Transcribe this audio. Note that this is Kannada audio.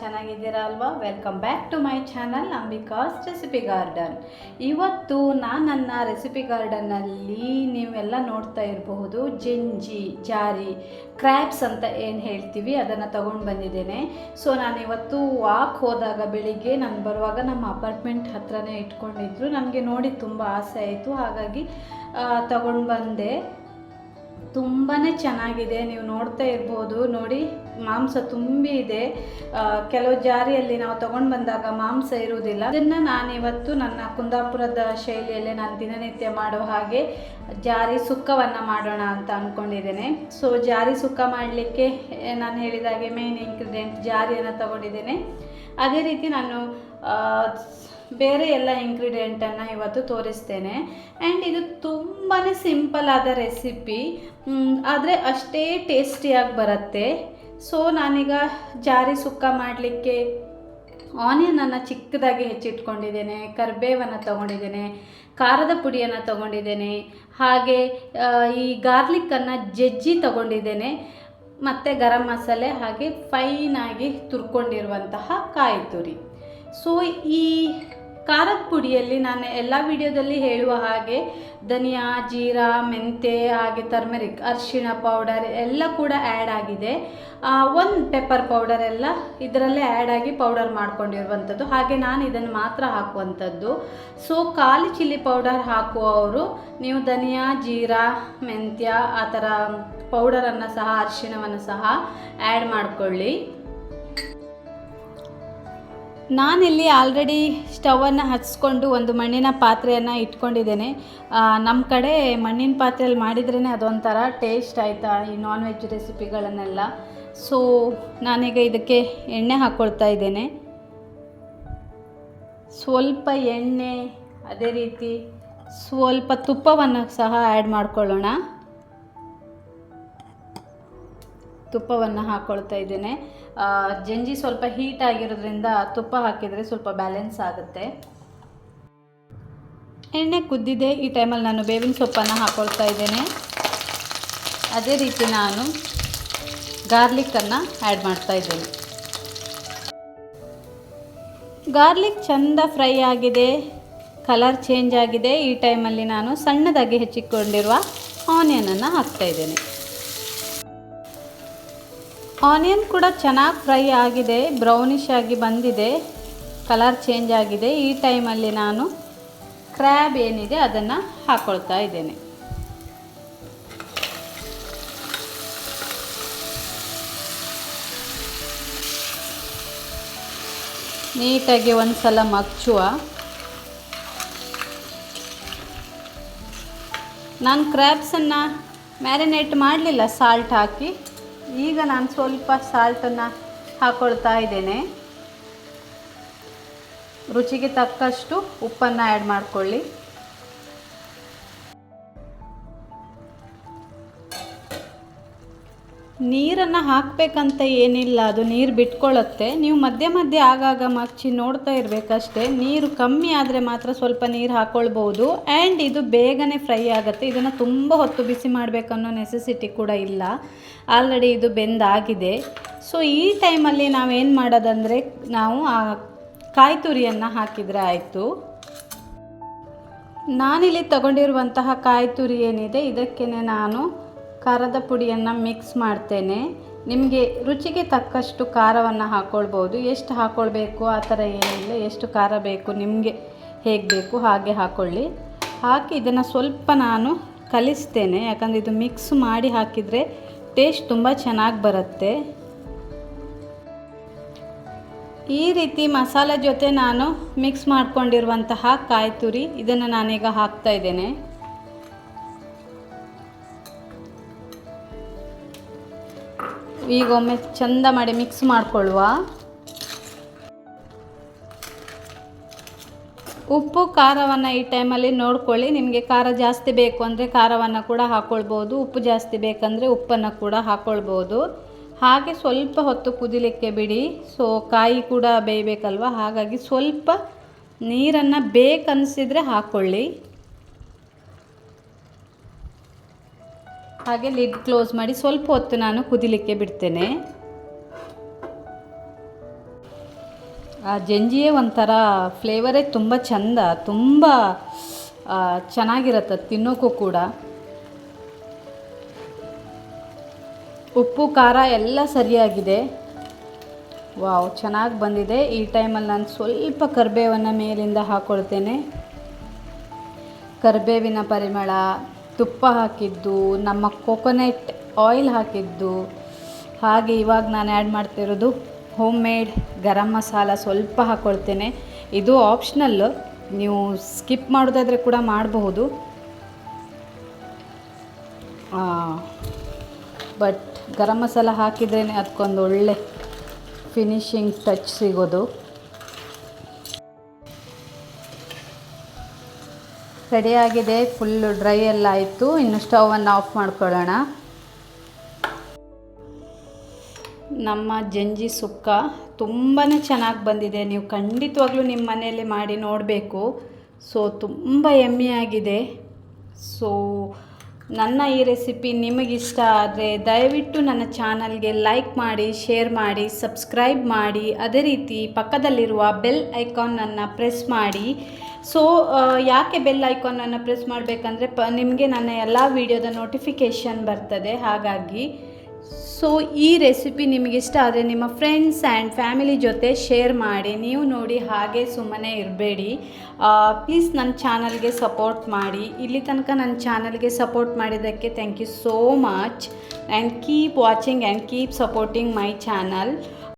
ಚೆನ್ನಾಗಿದ್ದೀರಾ ಅಲ್ವಾ? Welcome back to my channel Ambika's recipe garden ಇವತ್ತು ನಾನು ನನ್ನ ರೆಸಿಪಿ ಗಾರ್ಡನ್ನಲ್ಲಿ ನೀವೆಲ್ಲ ನೋಡ್ತಾ ಇರಬಹುದು, ಜಿಂಜಿ, ಜಾರಿ ಕ್ರ್ಯಾಪ್ಸ್ ಅಂತ ಏನು ಹೇಳ್ತೀವಿ ಅದನ್ನು ತಗೊಂಡು ಬಂದಿದ್ದೇನೆ. ಸೊ ನಾನು ಇವತ್ತು ವಾಕ್ ಹೋದಾಗ ಬೆಳಿಗ್ಗೆ ನಾನು ಬರುವಾಗ ನಮ್ಮ ಅಪಾರ್ಟ್ಮೆಂಟ್ ಹತ್ರನೇ ಇಟ್ಕೊಂಡಿದ್ರು. ನನಗೆ ನೋಡಿ ತುಂಬ ಆಸೆ ಆಯಿತು. ಹಾಗಾಗಿ ತಗೊಂಡು ಬಂದೆ. ತುಂಬಾ ಚೆನ್ನಾಗಿದೆ. ನೀವು ನೋಡ್ತಾ ಇರ್ಬೋದು. ನೋಡಿ, ಮಾಂಸ ತುಂಬಿ ಇದೆ. ಕೆಲವು ಜಾರಿಯಲ್ಲಿ ನಾವು ತಗೊಂಡು ಬಂದಾಗ ಮಾಂಸ ಇರುವುದಿಲ್ಲ. ಅದನ್ನು ನಾನಿವತ್ತು ನನ್ನ ಕುಂದಾಪುರದ ಶೈಲಿಯಲ್ಲೇ ನಾನು ದಿನನಿತ್ಯ ಮಾಡೋ ಹಾಗೆ ಜಾರಿ ಸುಕ್ಕವನ್ನು ಮಾಡೋಣ ಅಂತ ಅಂದ್ಕೊಂಡಿದ್ದೇನೆ ಸೊ ಜಾರಿ ಸುಕ್ಕ ಮಾಡಲಿಕ್ಕೆ ನಾನು ಹೇಳಿದಾಗೆ ಮೇನ್ ಇಂಗ್ರೀಡಿಯೆಂಟ್ ಜಾರಿಯನ್ನು ತಗೊಂಡಿದ್ದೇನೆ. ಅದೇ ರೀತಿ ನಾನು ಬೇರೆ ಎಲ್ಲ ಇಂಗ್ರೀಡಿಯೆಂಟನ್ನು ಇವತ್ತು ತೋರಿಸ್ತೇನೆ. ಆ್ಯಂಡ್ ಇದು ತುಂಬಾ ಸಿಂಪಲ್ ಆದ ರೆಸಿಪಿ ಆದರೆ ಅಷ್ಟೇ ಟೇಸ್ಟಿಯಾಗಿ ಬರುತ್ತೆ. ಸೊ ನಾನೀಗ ಜಾರಿ ಸುಕ್ಕ ಮಾಡಲಿಕ್ಕೆ ಆನಿಯನನ್ನು ಚಿಕ್ಕದಾಗಿ ಹೆಚ್ಚಿಟ್ಕೊಂಡಿದ್ದೇನೆ, ಕರಿಬೇವನ್ನು ತಗೊಂಡಿದ್ದೇನೆ, ಖಾರದ ಪುಡಿಯನ್ನು ತಗೊಂಡಿದ್ದೇನೆ, ಹಾಗೆ ಈ ಗಾರ್ಲಿಕ್ಕನ್ನು ಜಜ್ಜಿ ತಗೊಂಡಿದ್ದೇನೆ. ಮತ್ತು ಗರಂ ಮಸಾಲೆ ಹಾಗೆ ಫೈನಾಗಿ ತುರ್ಕೊಂಡಿರುವಂತಹ ಕಾಯಿ ತುರಿ ಸೊ ಈ ಖಾರದ ಪುಡಿಯಲ್ಲಿ ನಾನು ಎಲ್ಲ ವಿಡಿಯೋದಲ್ಲಿ ಹೇಳುವ ಹಾಗೆ ಧನಿಯಾ, ಜೀರಾ, ಮೆಂತೆ, ಹಾಗೆ ಟರ್ಮರಿಕ್ ಅರಿಶಿಣ ಪೌಡರ್ ಎಲ್ಲ ಕೂಡ ಆ್ಯಡ್ ಆಗಿದೆ. ಒಂದು ಪೆಪ್ಪರ್ ಪೌಡರ್ ಎಲ್ಲ ಇದರಲ್ಲೇ ಆ್ಯಡ್ ಆಗಿ ಪೌಡರ್ ಮಾಡ್ಕೊಂಡಿರುವಂಥದ್ದು. ಹಾಗೆ ನಾನು ಇದನ್ನು ಮಾತ್ರ ಹಾಕುವಂಥದ್ದು. ಸೊ ಖಾಲಿ ಚಿಲ್ಲಿ ಪೌಡರ್ ಹಾಕುವವರು ನೀವು ಧನಿಯಾ, ಜೀರಾ, ಮೆಂತ್ಯ, ಆ ಥರ ಪೌಡರನ್ನು ಸಹ, ಅರಿಶಿಣವನ್ನು ಸಹ ಆ್ಯಡ್ ಮಾಡಿಕೊಳ್ಳಿ. ನಾನಿಲ್ಲಿ ಆಲ್ರೆಡಿ ಸ್ಟವನ್ನು ಹಚ್ಕೊಂಡು ಒಂದು ಮಣ್ಣಿನ ಪಾತ್ರೆಯನ್ನು ಇಟ್ಕೊಂಡಿದ್ದೇನೆ. ನಮ್ಮ ಕಡೆ ಮಣ್ಣಿನ ಪಾತ್ರೆಯಲ್ಲಿ ಮಾಡಿದ್ರೇ ಅದೊಂಥರ ಟೇಸ್ಟ್ ಆಯಿತಾ ಈ ನಾನ್ ವೆಜ್ ರೆಸಿಪಿಗಳನ್ನೆಲ್ಲ ಸೊ ನಾನೀಗ ಇದಕ್ಕೆ ಎಣ್ಣೆ ಹಾಕ್ಕೊಳ್ತಾ ಇದ್ದೇನೆ. ಸ್ವಲ್ಪ ಎಣ್ಣೆ, ಅದೇ ರೀತಿ ಸ್ವಲ್ಪ ತುಪ್ಪವನ್ನು ಸಹ ಆ್ಯಡ್ ಮಾಡ್ಕೊಳ್ಳೋಣ. ತುಪ್ಪವನ್ನು ಹಾಕ್ಕೊಳ್ತಾ ಇದ್ದೇನೆ. ಜಂಜಿ ಸ್ವಲ್ಪ ಹೀಟ್ ಆಗಿರೋದ್ರಿಂದ ತುಪ್ಪ ಹಾಕಿದರೆ ಸ್ವಲ್ಪ ಬ್ಯಾಲೆನ್ಸ್ ಆಗುತ್ತೆ. ಎಣ್ಣೆ ಕುದ್ದಿದೆ. ಈ ಟೈಮಲ್ಲಿ ನಾನು ಬೇವಿನ ಸೊಪ್ಪನ್ನು ಹಾಕ್ಕೊಳ್ತಾ ಇದ್ದೇನೆ. ಅದೇ ರೀತಿ ನಾನು ಗಾರ್ಲಿಕ್ಕನ್ನು ಆ್ಯಡ್ ಮಾಡ್ತಾ ಇದ್ದೇನೆ. ಗಾರ್ಲಿಕ್ ಚೆಂದ ಫ್ರೈ ಆಗಿದೆ. ಕಲರ್ ಚೇಂಜ್ ಆಗಿದೆ. ಈ ಟೈಮಲ್ಲಿ ನಾನು ಸಣ್ಣದಾಗಿ ಹೆಚ್ಚಿಕೊಂಡಿರುವ ಆನಿಯನನ್ನು ಹಾಕ್ತಾ ಇದ್ದೇನೆ. ಆನಿಯನ್ ಕೂಡ ಚೆನ್ನಾಗಿ ಫ್ರೈ ಆಗಿದೆ ಬ್ರೌನಿಶ್ ಆಗಿ ಬಂದಿದೆ ಕಲರ್ ಚೇಂಜ್ ಆಗಿದೆ. ಈ ಟೈಮಲ್ಲಿ ನಾನು ಕ್ರ್ಯಾಬ್ ಏನಿದೆ ಅದನ್ನು ಹಾಕ್ಕೊಳ್ತಾ ಇದ್ದೇನೆ. ನೀಟಾಗಿ ಒಂದು ಸಲ ಮಗ್ಚುವ. ನಾನು ಕ್ರ್ಯಾಬ್ಸನ್ನು ಮ್ಯಾರಿನೇಟ್ ಮಾಡಲಿಲ್ಲ ಸಾಲ್ಟ್ ಹಾಕಿ. ಈಗ ನಾನು ಸ್ವಲ್ಪ ಸಾಲ್ಟನ್ನು ಹಾಕ್ಕೊಳ್ತಾ ಇದ್ದೇನೆ. ರುಚಿಗೆ ತಕ್ಕಷ್ಟು ಉಪ್ಪನ್ನು ಆ್ಯಡ್ ಮಾಡಿಕೊಳ್ಳಿ. ನೀರನ್ನು ಹಾಕಬೇಕಂತ ಏನಿಲ್ಲ, ಅದು ನೀರು ಬಿಟ್ಕೊಳ್ಳುತ್ತೆ ನೀವು ಮಧ್ಯೆ ಮಧ್ಯೆ ಆಗಾಗ ಮಚ್ಚಿ ನೋಡ್ತಾ ಇರಬೇಕಷ್ಟೇ. ನೀರು ಕಮ್ಮಿ ಆದರೆ ಮಾತ್ರ ಸ್ವಲ್ಪ ನೀರು ಹಾಕ್ಕೊಳ್ಬೋದು ಆ್ಯಂಡ್ ಇದು ಬೇಗನೆ ಫ್ರೈ ಆಗುತ್ತೆ. ಇದನ್ನು ತುಂಬ ಹೊತ್ತು ಬಿಸಿ ಮಾಡಬೇಕನ್ನೋ ನೆಸೆಸಿಟಿ ಕೂಡ ಇಲ್ಲ. ಆಲ್ರೆಡಿ ಇದು ಬೆಂದಾಗಿದೆ. ಸೊ ಈ ಟೈಮಲ್ಲಿ ನಾವೇನು ಮಾಡೋದಂದರೆ, ನಾವು ಆ ಕಾಯಿ ತುರಿಯನ್ನು ಹಾಕಿದರೆ ಆಯಿತು. ನಾನಿಲ್ಲಿ ತಗೊಂಡಿರುವಂತಹ ಕಾಯಿ ತುರಿ ಏನಿದೆ ಇದಕ್ಕೇ ನಾನು ಖಾರದ ಪುಡಿಯನ್ನು ಮಿಕ್ಸ್ ಮಾಡ್ತೇನೆ. ನಿಮಗೆ ರುಚಿಗೆ ತಕ್ಕಷ್ಟು ಖಾರವನ್ನು ಹಾಕ್ಕೊಳ್ಬೋದು ಎಷ್ಟು ಹಾಕ್ಕೊಳ್ಬೇಕು ಆ ಥರ ಏನಿಲ್ಲ. ಎಷ್ಟು ಖಾರ ಬೇಕು? ನಿಮಗೆ ಹೇಗೆ ಬೇಕು? ಹಾಗೆ ಹಾಕ್ಕೊಳ್ಳಿ ಹಾಕಿ ಇದನ್ನು ಸ್ವಲ್ಪ ನಾನು ಕಲಿಸ್ತೇನೆ. ಯಾಕಂದರೆ ಇದು ಮಿಕ್ಸ್ ಮಾಡಿ ಹಾಕಿದರೆ ಟೇಸ್ಟ್ ತುಂಬ ಚೆನ್ನಾಗಿ ಬರುತ್ತೆ. ಈ ರೀತಿ ಮಸಾಲೆ ಜೊತೆ ನಾನು ಮಿಕ್ಸ್ ಮಾಡಿಕೊಂಡಿರುವಂತಹ ಕಾಯಿ ತುರಿ ಇದನ್ನು ನಾನೀಗ ಹಾಕ್ತಾ ಇದ್ದೇನೆ. ಈಗ ಒಮ್ಮೆ ಚಂದ ಮಾಡಿ ಮಿಕ್ಸ್ ಮಾಡಿಕೊಳ್ಳುವ. ಉಪ್ಪು, ಖಾರವನ್ನು ಈ ಟೈಮಲ್ಲಿ ನೋಡ್ಕೊಳ್ಳಿ. ನಿಮಗೆ ಖಾರ ಜಾಸ್ತಿ ಬೇಕು ಅಂದರೆ ಖಾರವನ್ನು ಕೂಡ ಹಾಕ್ಕೊಳ್ಬೋದು ಉಪ್ಪು ಜಾಸ್ತಿ ಬೇಕಂದರೆ ಉಪ್ಪನ್ನು ಕೂಡ ಹಾಕ್ಕೊಳ್ಬೋದು ಹಾಗೆ ಸ್ವಲ್ಪ ಹೊತ್ತು ಕುದಿಲಿಕ್ಕೆ ಬಿಡಿ. ಸೊ ಕಾಯಿ ಕೂಡ ಬೇಯಬೇಕಲ್ವ? ಹಾಗಾಗಿ ಸ್ವಲ್ಪ ನೀರನ್ನು ಬೇಕನ್ನಿಸಿದರೆ ಹಾಕ್ಕೊಳ್ಳಿ ಹಾಗೆ ಲಿಡ್ ಕ್ಲೋಸ್ ಮಾಡಿ ಸ್ವಲ್ಪ ಹೊತ್ತು ನಾನು ಕುದಿಲಿಕ್ಕೆ ಬಿಡ್ತೇನೆ. ಆ ಜಂಜಿಯೇ ಒಂಥರ ಫ್ಲೇವರೇ ತುಂಬ ಚಂದ, ತುಂಬ ಚೆನ್ನಾಗಿರುತ್ತೆ ತಿನ್ನೋಕ್ಕೂ ಕೂಡ. ಉಪ್ಪು, ಖಾರ ಎಲ್ಲ ಸರಿಯಾಗಿದೆ. ವಾವ್, ಚೆನ್ನಾಗಿ ಬಂದಿದೆ. ಈ ಟೈಮಲ್ಲಿ ನಾನು ಸ್ವಲ್ಪ ಕರಿಬೇವನ್ನು ಮೇಲಿಂದ ಹಾಕ್ಕೊಳ್ತೇನೆ ಕರಿಬೇವಿನ ಪರಿಮಳ ತುಪ್ಪ ಹಾಕಿದ್ದು, ನಮ್ಮ ಕೊಕೊನೆಟ್ ಆಯಿಲ್ ಹಾಕಿದ್ದು. ಹಾಗೆ ಇವಾಗ ನಾನು ಆ್ಯಡ್ ಮಾಡ್ತಿರೋದು ಹೋಮ್ ಮೇಡ್ ಗರಂ ಮಸಾಲ ಸ್ವಲ್ಪ ಹಾಕ್ಕೊಳ್ತೇನೆ ಇದು ಆಪ್ಷನಲ್ ನೀವು ಸ್ಕಿಪ್ ಮಾಡೋದಾದರೆ ಕೂಡ ಮಾಡಬಹುದು. ಬಟ್ ಗರಂ ಮಸಾಲ ಹಾಕಿದ್ರೇ ಅದಕ್ಕೊಂದು ಒಳ್ಳೆ ಫಿನಿಶಿಂಗ್ ಟಚ್ ಸಿಗೋದು. ರೆಡಿಯಾಗಿದೆ ಫುಲ್ಲು ಡ್ರೈ ಎಲ್ಲ ಆಯಿತು. ಇನ್ನು ಸ್ಟವನ್ನು ಆಫ್ ಮಾಡ್ಕೊಳ್ಳೋಣ. ನಮ್ಮ ಜಂಜಿ ಸುಕ್ಕ ತುಂಬಾ ಚೆನ್ನಾಗಿ ಬಂದಿದೆ. ನೀವು ಖಂಡಿತವಾಗ್ಲೂ ನಿಮ್ಮ ಮನೆಯಲ್ಲಿ ಮಾಡಿ ನೋಡಬೇಕು. ಸೊ ತುಂಬ ಎಮ್ಮೆಯಾಗಿದೆ ಸೊ ನನ್ನ ಈ ರೆಸಿಪಿ ನಿಮಗಿಷ್ಟ ಆದರೆ ದಯವಿಟ್ಟು ನನ್ನ ಚಾನಲ್ಗೆ ಲೈಕ್ ಮಾಡಿ ಶೇರ್ ಮಾಡಿ ಸಬ್ಸ್ಕ್ರೈಬ್ ಮಾಡಿ. ಅದೇ ರೀತಿ ಪಕ್ಕದಲ್ಲಿರುವ ಬೆಲ್ ಐಕಾನನ್ನು ಪ್ರೆಸ್ ಮಾಡಿ. ಸೊ ಯಾಕೆ ಬೆಲ್ ಐಕಾನನ್ನು ಪ್ರೆಸ್ ಮಾಡಬೇಕಂದ್ರೆ ಪ, ನಿಮಗೆ ನನ್ನ ಎಲ್ಲ ವೀಡಿಯೋದ ನೋಟಿಫಿಕೇಷನ್ ಬರ್ತದೆ, ಹಾಗಾಗಿ. ಸೊ ಈ ರೆಸಿಪಿ ನಿಮಗಿಷ್ಟ ಆದರೆ ನಿಮ್ಮ ಫ್ರೆಂಡ್ಸ್ ಆ್ಯಂಡ್ ಫ್ಯಾಮಿಲಿ ಜೊತೆ ಶೇರ್ ಮಾಡಿ, ನೀವು ನೋಡಿ ಹಾಗೆ ಸುಮ್ಮನೆ ಇರಬೇಡಿ. ಪ್ಲೀಸ್ ನನ್ನ ಚಾನಲ್ಗೆ ಸಪೋರ್ಟ್ ಮಾಡಿ. ಇಲ್ಲಿ ತನಕ ನನ್ನ ಚಾನಲ್ಗೆ ಸಪೋರ್ಟ್ ಮಾಡಿದ್ದಕ್ಕೆ thank you so much and keep watching and keep supporting my channel